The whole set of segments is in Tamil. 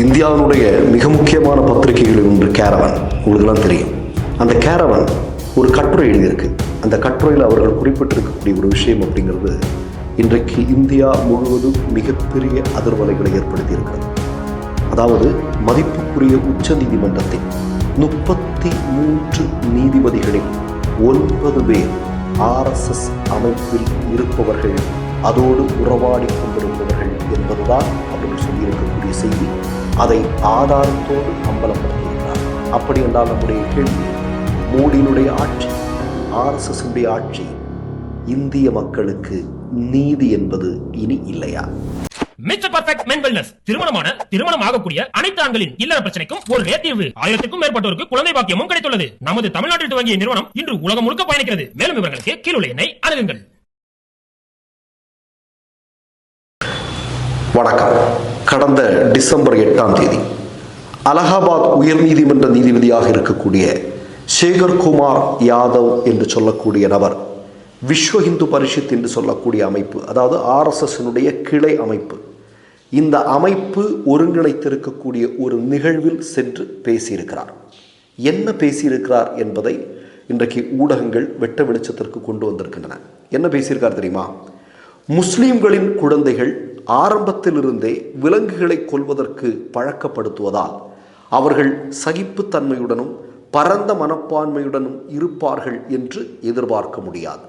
இந்தியாவினுடைய மிக முக்கியமான பத்திரிகைகளில் ஒன்று கேரவன் உங்களுக்குலாம் தெரியும். அந்த கேரவன் ஒரு கட்டுரை எழுதியிருக்கு. அந்த கட்டுரையில் அவர்கள் குறிப்பிட்டிருக்கக்கூடிய ஒரு விஷயம் அப்படிங்கிறது இன்றைக்கு இந்தியா முழுவதும் மிகப்பெரிய அதிர்வலைகளை ஏற்படுத்தியிருக்கிறது. அதாவது மதிப்புக்குரிய உச்ச நீதிமன்றத்தில் முப்பத்தி மூன்று நீதிபதிகளில் ஒன்பது பேர் ஆர்எஸ்எஸ் அமைப்பில் இருப்பவர்கள் அதோடு உறவாடி கொண்டிருப்பவர்கள் என்பதுதான் சொல்லியிருக்கக்கூடிய செய்தி. அதை ஆதாரத்தோடு அம்பலப்படுத்தியிருக்கிறார். அப்படி என்றால் நம்முடைய கேள்வி மோடியினுடைய ஆட்சி ஆர்எஸ்எஸ்னுடைய ஆட்சி இந்திய மக்களுக்கு நீதி என்பது இனி இல்லையா? மிஸ்டர் பர்ஃபெக்ட் மென் வெல்னஸ் திருமணமான திருமணம் ஆகக்கூடிய அனைத்து ஆண்களின் இல்லற பிரச்சனைக்கும் ஒரே தீர்வு. ஆயிரத்திற்கும் மேற்பட்டோருக்கு குழந்தை பாக்கியமும் கிடைத்துள்ளது. நமது தமிழ்நாட்டில் துவங்கிய நிறுவனம் இன்று உலகம் முழுக்க பயணிக்கிறது. மேலும் விவரங்களுக்கு கீழுள்ள எண்ணை அணுகுங்கள். வணக்கம். கடந்த டிசம்பர் எட்டாம் தேதி அலகாபாத் உயர்நீதிமன்ற நீதிபதியாக இருக்கக்கூடிய சேகர்குமார் யாதவ் என்று சொல்லக்கூடிய நபர் விஸ்வ இந்து பரிஷத் என்று சொல்லக்கூடிய அமைப்பு அதாவது ஆர்எஸ்எஸ்னுடைய கிளை அமைப்பு. இந்த அமைப்பு ஒருங்கிணைத்திருக்கக்கூடிய ஒரு நிகழ்வில் சென்று பேசியிருக்கிறார். என்ன பேசியிருக்கிறார் என்பதை இன்றைக்கு ஊடகங்கள் வெட்ட வெளிச்சத்திற்கு கொண்டு வந்திருக்கின்றன. என்ன பேசியிருக்கார் தெரியுமா? முஸ்லீம்களின் குழந்தைகள் ஆரம்பத்திலிருந்தே விலங்குகளை கொல்வதற்கு பழக்கப்படுத்துவதால் அவர்கள் சகிப்புத்தன்மையுடனும் பரந்த மனப்பான்மையுடனும் இருப்பார்கள் என்று எதிர்பார்க்க முடியாது.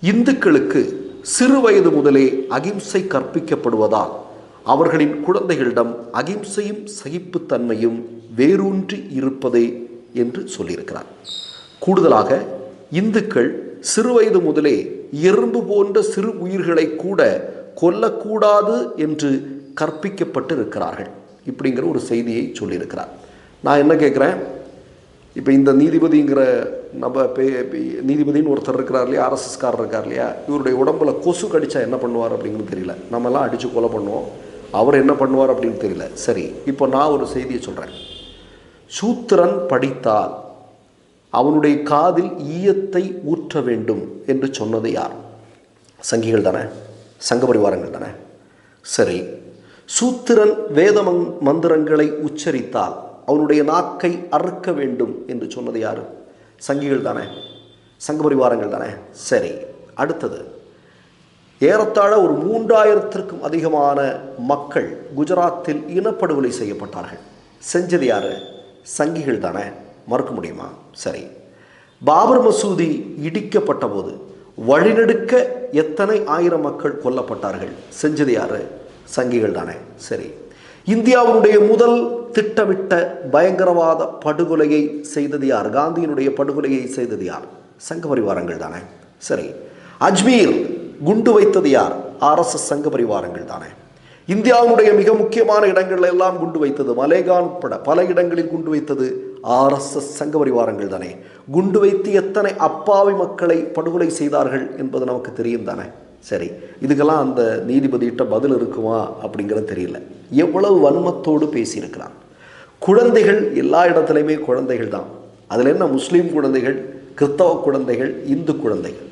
இந்துக்களுக்கு சிறு வயது முதலே அகிம்சை கற்பிக்கப்படுவதால் அவர்களின் குழந்தைகளிடம் அகிம்சையும் சகிப்புத்தன்மையும் வேரூன்றி இருப்பதே என்று சொல்லியிருக்கிறார். கூடுதலாக இந்துக்கள் சிறுவயது முதலே எறும்பு போன்ற சிறு உயிர்களை கூட கொல்லக்கூடாது என்று கற்பிக்கப்பட்டு இருக்கிறார்கள் இப்படிங்கிற ஒரு செய்தியை சொல்லியிருக்கிறார். நான் என்ன கேட்குறேன்? இப்போ இந்த நீதிபதிங்கிற நம்ம பே நீதிபதின்னு ஒருத்தர் இருக்கிறார் இல்லையா? ஆர்எஸ்எஸ்காரர் இருக்கார் இல்லையா? இவருடைய உடம்புல கொசு கடித்தா என்ன பண்ணுவார் அப்படிங்கிறது தெரியல. நம்மலாம் அடித்து கொலை பண்ணுவோம். அவர் என்ன பண்ணுவார் அப்படின்னு தெரியல. சரி இப்போ நான் ஒரு செய்தியை சொல்கிறேன் சூத்திரன் படித்தால் அவனுடைய காதில் ஈயத்தை ஊற்ற வேண்டும் என்று சொன்னது யார்? சங்கிகள் தானே? சங்க பரிவாரங்கள் தானே? சரி. சூத்திரன் வேத மந்திரங்களை உச்சரித்தால் அவனுடைய நாக்கை அறுக்க வேண்டும் என்று சொன்னது யார்? சங்கிகள் தானே. சங்க பரிவாரங்கள் தானே. சரி. அடுத்தது. ஏறத்தாழ ஒரு மூன்றாயிரத்திற்கும் அதிகமான மக்கள் குஜராத்தில் இனப்படுகொலை செய்யப்பட்டார்கள். செஞ்சது யார்? சங்கிகள் தானே. மறுக்க முடியுமா? சரி. பாபர் மசூதி இடிக்கப்பட்ட போது வழிநெடுக்க எத்தனை ஆயிரம் மக்கள் கொல்லப்பட்டார்கள்? செஞ்சது யாரு? சங்கிகள் தானே. சரி. இந்தியாவுடைய முதல் திட்டமிட்ட பயங்கரவாத படுகொலையை செய்தது யார்? காந்தியினுடைய படுகொலையை செய்தது யார்? சங்க பரிவாரங்கள் தானே. சரி. அஜ்மீர் குண்டு வைத்தது யார்? ஆர்எஸ்எஸ் சங்க பரிவாரங்கள் தானே. இந்தியாவினுடைய மிக முக்கியமான இடங்களில் எல்லாம் குண்டு வைத்தது. மலேகான் உட்பட பல இடங்களில் குண்டு வைத்தது ஆர்எஸ்எஸ் சங்க பரிவாரங்கள் தானே. குண்டு வைத்து எத்தனை அப்பாவி மக்களை படுகொலை செய்தார்கள் என்பது நமக்கு தெரியும் தானே. சரி இதுக்கெல்லாம் அந்த நீதிபதியிட்ட பதில் இருக்குமா அப்படிங்கிறது தெரியல. எவ்வளவு வன்மத்தோடு பேசியிருக்கிறான். குழந்தைகள் எல்லா இடத்துலையுமே குழந்தைகள் தான். அதில் என்ன முஸ்லீம் குழந்தைகள் கிறிஸ்தவ குழந்தைகள் இந்து குழந்தைகள்.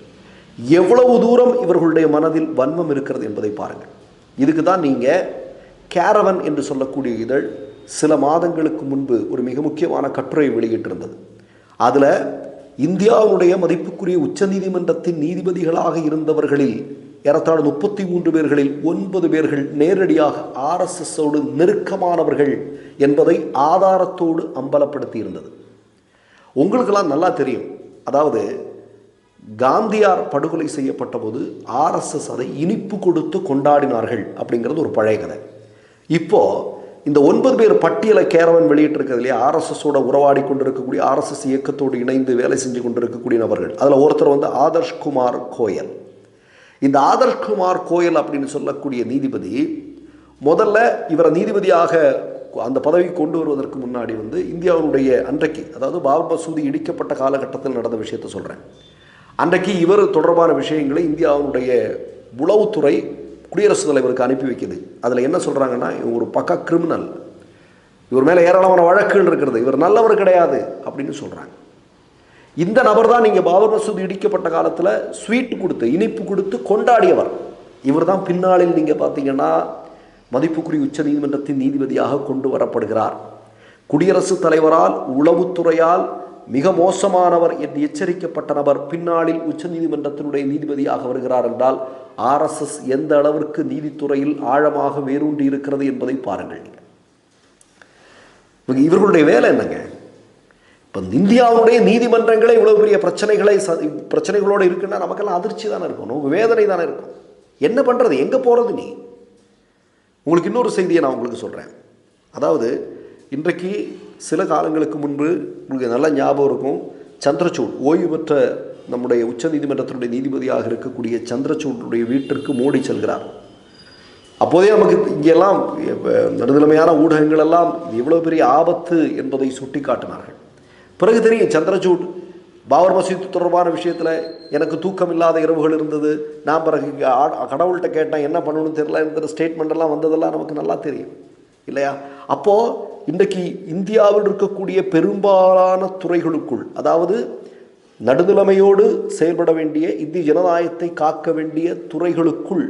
எவ்வளவு தூரம் இவர்களுடைய மனதில் வன்மம் இருக்கிறது என்பதை பாருங்கள். இதுக்கு தான் நீங்கள் கேரவன் என்று சொல்லக்கூடிய இதழ் சில மாதங்களுக்கு முன்பு ஒரு மிக முக்கியமான கட்டுரை வெளியிட்டிருந்தது. அதில் இந்தியாவுடைய மதிப்புக்குரிய உச்சநீதிமன்றத்தின் நீதிபதிகளாக இருந்தவர்களில் ஏறத்தாழ முப்பத்தி மூன்று பேர்களில் ஒன்பது பேர்கள் நேரடியாக ஆர்எஸ்எஸோடு நெருக்கமானவர்கள் என்பதை ஆதாரத்தோடு அம்பலப்படுத்தி இருந்தது உங்களுக்கெல்லாம் நல்லா தெரியும். அதாவது காந்தியார் படுகொலை செய்யப்பட்ட போது ஆர்எஸ்எஸ் அதை இனிப்பு கொடுத்து கொண்டாடினார்கள் அப்படிங்கிறது ஒரு பழைய கதை. இப்போ இந்த ஒன்பது பேர் பட்டியலை கேரவன் வெளியிட்டிருக்கிறது இல்லையா? ஆர்எஸ்எஸோட உறவாடி கொண்டிருக்கக்கூடிய ஆர்எஸ்எஸ் இயக்கத்தோடு இணைந்து வேலை செஞ்சு கொண்டிருக்கக்கூடிய நபர்கள். அதில் ஒருத்தர் வந்து ஆதர்ஷ் குமார் கோயல். இந்த ஆதர்ஷ் குமார் கோயல் அப்படின்னு சொல்லக்கூடிய நீதிபதி முதல்ல இவரை நீதிபதியாக அந்த பதவி கொண்டு வருவதற்கு முன்னாடி வந்து இந்தியாவினுடைய அன்றைக்கு அதாவது பாபர் மசூதி இடிக்கப்பட்ட காலகட்டத்தில் நடந்த விஷயத்தை சொல்கிறேன் அன்றைக்கு இவர் தொடர்பான விஷயங்களை இந்தியாவினுடைய உளவுத்துறை குடியரசுத் தலைவருக்கு அனுப்பி வைக்குது. அதில் என்ன சொல்கிறாங்கன்னா இவர் ஒரு பக்கா கிரிமினல் இவர் மேலே ஏராளமான வழக்குன்னு இருக்கிறது. இவர் நல்லவர் கிடையாது அப்படின்னு சொல்கிறாங்க இந்த நபர் தான் நீங்கள் பாபர் மசூதி இடிக்கப்பட்ட காலத்தில் ஸ்வீட் கொடுத்து இனிப்பு கொடுத்து கொண்டாடியவர். இவர் தான் பின்னாளில் நீங்கள் பார்த்தீங்கன்னா மதிப்புக்குரிய உச்சநீதிமன்றத்தின் நீதிபதியாக கொண்டு வரப்படுகிறார். குடியரசுத் தலைவரால் உளவுத்துறையால் மிக மோசமானவர் என்று எச்சரிக்கப்பட்ட நபர் பின்னாளில் உச்சநீதிமன்றத்தினுடைய நீதிபதியாக வருகிறார் என்றால் ஆர்எஸ்எஸ் எந்த அளவிற்கு நீதித்துறையில் ஆழமாக வேரூன்றி இருக்கிறது என்பதை பாருங்கள். நீங்கள். இவர்களுடைய வேலை என்னங்க? இப்போ இந்தியாவுடைய நீதிமன்றங்களே இவ்வளவு பெரிய பிரச்சனைகளை ச- பிரச்சனைகளோடு இருக்குன்னா நமக்கெல்லாம் அதிர்ச்சி தானே இருக்கும் நமக்கு வேதனை தானே இருக்கும். என்ன பண்ணுறது எங்கே போகிறது நீ? உங்களுக்கு இன்னொரு செய்தியை நான் உங்களுக்கு சொல்கிறேன் அதாவது இன்றைக்கு சில காலங்களுக்கு முன்பு உங்களுக்கு நல்ல ஞாபகம் இருக்கும் சந்திரசூட் ஓய்வு பெற்ற நம்முடைய உச்சநீதிமன்றத்தினுடைய நீதிபதியாக இருக்கக்கூடிய சந்திரசூட்டுடைய வீட்டிற்கு மோடி செல்கிறார். அப்போதே நமக்கு இங்கெல்லாம் நடுநிலைமையான ஊடகங்கள் எல்லாம் இவ்வளோ பெரிய ஆபத்து என்பதை சுட்டி காட்டினார்கள் பிறகு தெரியும் சந்திரசூட் பாபர் மசீத் தொடர்பான விஷயத்தில் எனக்கு தூக்கம் இல்லாத இரவுகள் இருந்தது. நான் பிறகு கடவுள்கிட்ட கேட்டேன் என்ன பண்ணணும்னு தெரியல என்கிற ஸ்டேட்மெண்ட் எல்லாம் வந்ததெல்லாம் நமக்கு நல்லா தெரியும். இல்லையா? அப்போது இன்றைக்கு இந்தியாவில் இருக்கக்கூடிய பெரும்பாலான துறைகளுக்குள் அதாவது நடுநிலைமையோடு செயல்பட வேண்டிய இந்திய ஜனநாயகத்தை காக்க வேண்டிய துறைகளுக்குள்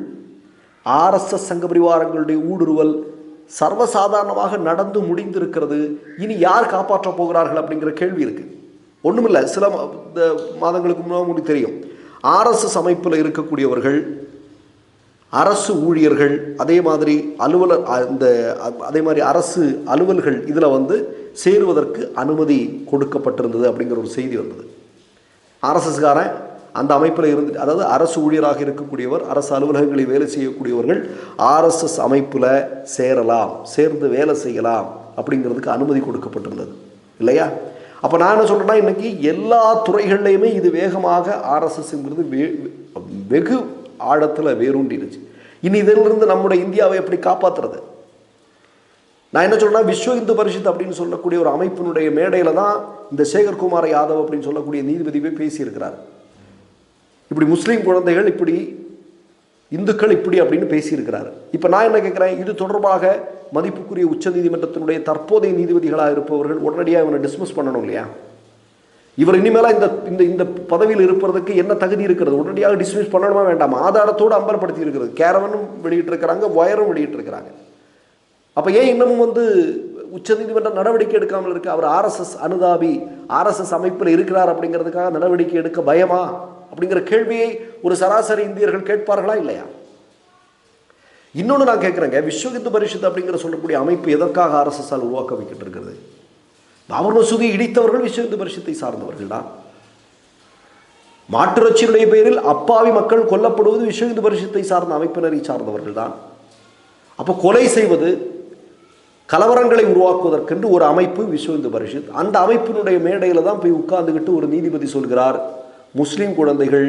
ஆர்எஸ்எஸ் சங்க பரிவாரங்களுடைய ஊடுருவல் சர்வசாதாரணமாக நடந்து முடிந்திருக்கிறது. இனி யார் காப்பாற்றப் போகிறார்கள் அப்படிங்கிற கேள்வி இருக்குது ஒன்றுமில்லை சில இந்த மாதங்களுக்கு முன்னாடி தெரியும். ஆர்எஸ்எஸ் அமைப்பில் இருக்கக்கூடியவர்கள் அரசு ஊழியர்கள் அதே மாதிரி அலுவலர் இந்த அதே மாதிரி அரசு அலுவல்கள் இதில் வந்து சேருவதற்கு அனுமதி கொடுக்கப்பட்டிருந்தது அப்படிங்கிற ஒரு செய்தி வந்தது. ஆர்எஸ்எஸ்காரன் அந்த அமைப்பில் இருந்து அதாவது அரசு ஊழியராக இருக்கக்கூடியவர் அரசு அலுவலகங்களில் வேலை செய்யக்கூடியவர்கள் ஆர்எஸ்எஸ் அமைப்பில் சேரலாம் சேர்ந்து வேலை செய்யலாம் அப்படிங்கிறதுக்கு அனுமதி கொடுக்கப்பட்டிருந்தது. இல்லையா? அப்போ நான் என்ன சொல்கிறேன்னா இன்றைக்கி எல்லா துறைகள்லையுமே இது வேகமாக ஆர்எஸ்எஸ்ங்கிறது வெகு ஆழத்தில் வேரூண்டிருச்சு இனி இதிலிருந்து நம்முடைய இந்தியாவை எப்படி காப்பாற்றுறது நான் என்ன சொல்றேன் விஸ்வ இந்து பரிஷத் அப்படின்னு சொல்லக்கூடிய ஒரு அமைப்பினுடைய மேடையில தான் இந்த சேகர்குமார் யாதவ் அப்படின்னு சொல்லக்கூடிய நீதிபதி போய் பேசியிருக்கிறார். இப்படி முஸ்லீம் குழந்தைகள் இப்படி இந்துக்கள் இப்படி அப்படின்னு பேசியிருக்கிறார். இப்போ நான் என்ன கேட்குறேன் இது தொடர்பாக மதிப்புக்குரிய உச்சநீதிமன்றத்தினுடைய தற்போதைய நீதிபதிகளாக இருப்பவர்கள் உடனடியாக இவனை டிஸ்மிஸ் பண்ணணும் இல்லையா? இவர் இனிமேலா இந்த இந்த இந்த பதவியில் இருப்பதற்கு என்ன தகுதி இருக்கிறது? உடனடியாக டிஸ்மிஸ் பண்ணணுமா வேண்டாமா? ஆதாரத்தோடு அம்பலப்படுத்தி இருக்கிறது. கேரவனும் வெளியிட்டிருக்கிறாங்க ஒயரும் வெளியிட்டிருக்கிறாங்க. அப்போ ஏன் இன்னமும் வந்து உச்சநீதிமன்ற நடவடிக்கை எடுக்காமல் இருக்கு? அவர் ஆர்எஸ்எஸ் அனுதாபி ஆர்எஸ்எஸ் அமைப்பில் இருக்கிறார் அப்படிங்கிறதுக்காக நடவடிக்கை எடுக்க பயமா? அப்படிங்கிற கேள்வியை ஒரு சராசரி இந்தியர்கள் கேட்பார்களா இல்லையா? இன்னொன்று நான் கேட்குறேங்க விஸ்வகித்து பரிஷத் அப்படிங்கிற சொல்லக்கூடிய அமைப்பு எதற்காக ஆர்எஸ்எஸ்ஸால் உருவாக்க வைக்கிட்டு இருக்கிறது பாபர் மசூதியை இடித்தவர்கள் விஸ்வந்து பரிஷத்தை சார்ந்தவர்கள் தான். மாற்றுரட்சியினுடைய பெயரில் அப்பாவி மக்கள் கொல்லப்படுவது விஸ்வ இந்து பரிஷத்தை சார்ந்த அமைப்பினரை சார்ந்தவர்கள் தான். அப்போ கொலை செய்வது கலவரங்களை உருவாக்குவதற்கென்று ஒரு அமைப்பு விஸ்வ இந்து பரிஷத் அந்த அமைப்பினுடைய மேடையில் தான் போய் உட்கார்ந்துக்கிட்டு ஒரு நீதிபதி சொல்கிறார் முஸ்லீம் குழந்தைகள்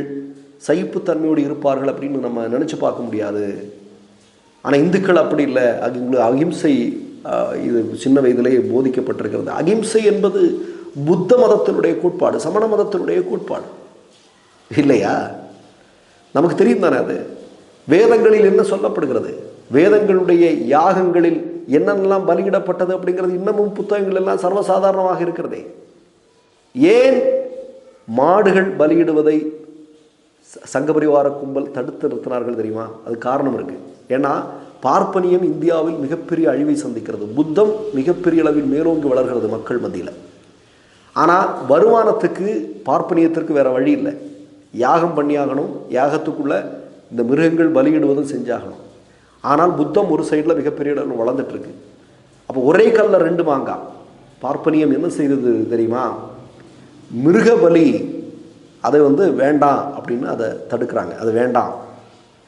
சகிப்புத்தன்மையோடு இருப்பார்கள் அப்படின்னு நம்ம நினச்சி பார்க்க முடியாது. ஆனால் இந்துக்கள் அப்படி இல்லை. அது உங்களுக்கு அகிம்சை இது சின்ன வயதிலேயே போதிக்கப்பட்டிருக்கிறது. அகிம்சை என்பது புத்த மதத்தினுடைய கோட்பாடு சமண மதத்தினுடைய கோட்பாடு. இல்லையா? நமக்கு தெரியும் தானே அது. வேதங்களில் என்ன சொல்லப்படுகிறது? வேதங்களுடைய யாகங்களில் என்னென்னலாம் பலியிடப்பட்டது அப்படிங்கிறது இன்னமும் புத்தகங்கள் எல்லாம் சர்வசாதாரணமாக இருக்கிறதே. ஏன் மாடுகள் பலியிடுவதை ச- சங்கபரிவார கும்பல் தடுத்து நிறுத்தினார்கள் தெரியுமா? அது காரணம் இருக்குது ஏன்னா பார்ப்பனியம் இந்தியாவில் மிகப்பெரிய அழிவை சந்திக்கிறது. புத்தம் மிகப்பெரிய அளவில் மேலோங்கி வளர்கிறது மக்கள் மத்தியில். ஆனால் வருமானத்துக்கு பார்ப்பனியத்திற்கு வேறு வழி இல்லை. யாகம் பண்ணியாகணும் யாகத்துக்குள்ளே இந்த மிருகங்கள் பலியிடுவதும் செஞ்சாகணும். ஆனால் புத்தம் ஒரு சைடில் மிகப்பெரிய அளவில் வளர்ந்துட்டுருக்கு. அப்போ ஒரே கல்லில் ரெண்டு மாங்காய். பார்ப்பனியம் என்ன செய்தது தெரியுமா? மிருக பலி அதை வந்து வேண்டாம் அப்படின்னு அதை தடுக்கிறாங்க. அது வேண்டாம்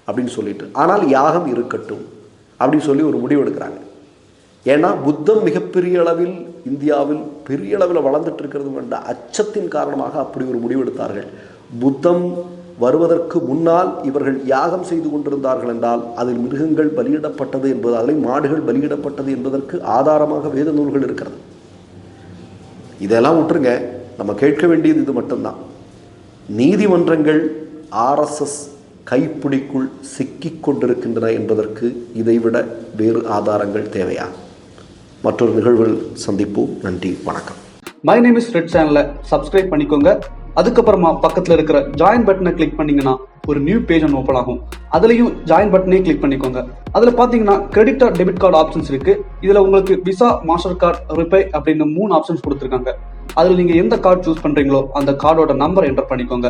அப்படின்னு சொல்லிட்டு. ஆனால் யாகம் இருக்கட்டும். அப்படின்னு சொல்லி ஒரு முடிவு எடுக்கிறாங்க. ஏன்னா புத்தம் மிகப்பெரிய அளவில் இந்தியாவில் பெரிய அளவில் வளர்ந்துட்டு இருக்கிறது என்ற அச்சத்தின் காரணமாக அப்படி ஒரு முடிவெடுத்தார்கள் புத்தம் வருவதற்கு முன்னால் இவர்கள் யாகம் செய்து கொண்டிருந்தார்கள் என்றால் அதில் மிருகங்கள் பலியிடப்பட்டது என்பது அதில் மாடுகள் பலியிடப்பட்டது என்பதற்கு ஆதாரமாக வேத நூல்கள் இருக்கிறது. இதெல்லாம் விட்டுருங்க. நம்ம கேட்க வேண்டியது இது மட்டும்தான். நீதிமன்றங்கள் ஆர்எஸ்எஸ் கைப்பிடிக்குள் சிக்கிக் கொண்டிருக்கின்றன என்பதற்கு இதைவிட வேறு ஆதாரங்கள் தேவையா? மற்றொரு நிகழ்வில் சந்திப்போம். நன்றி வணக்கம். மை நேம் இஸ் ரெட் சேனலை சப்ஸ்கிரைப் பண்ணிக்கோங்க. அதுக்கப்புறமா பக்கத்தில் இருக்கிற ஜாயின் பட்டனை கிளிக் பண்ணீங்கன்னா ஒரு நியூ பேஜ் ஒன்று ஓப்பன் ஆகும். அதுலயும் ஜாயின் பட்டனே கிளிக் பண்ணிக்கோங்க. அதுல பாத்தீங்கன்னா credit or debit card options இருக்கு. இதுல உங்களுக்கு விசா மாஸ்டர் கார்டு ரிப்பே அப்படின்னு மூணு ஆப்ஷன்ஸ் கொடுத்துருக்காங்க. அதுல நீங்க எந்த கார்டு சூஸ் பண்றீங்களோ அந்த கார்டோட நம்பர் என்டர் பண்ணிக்கோங்க.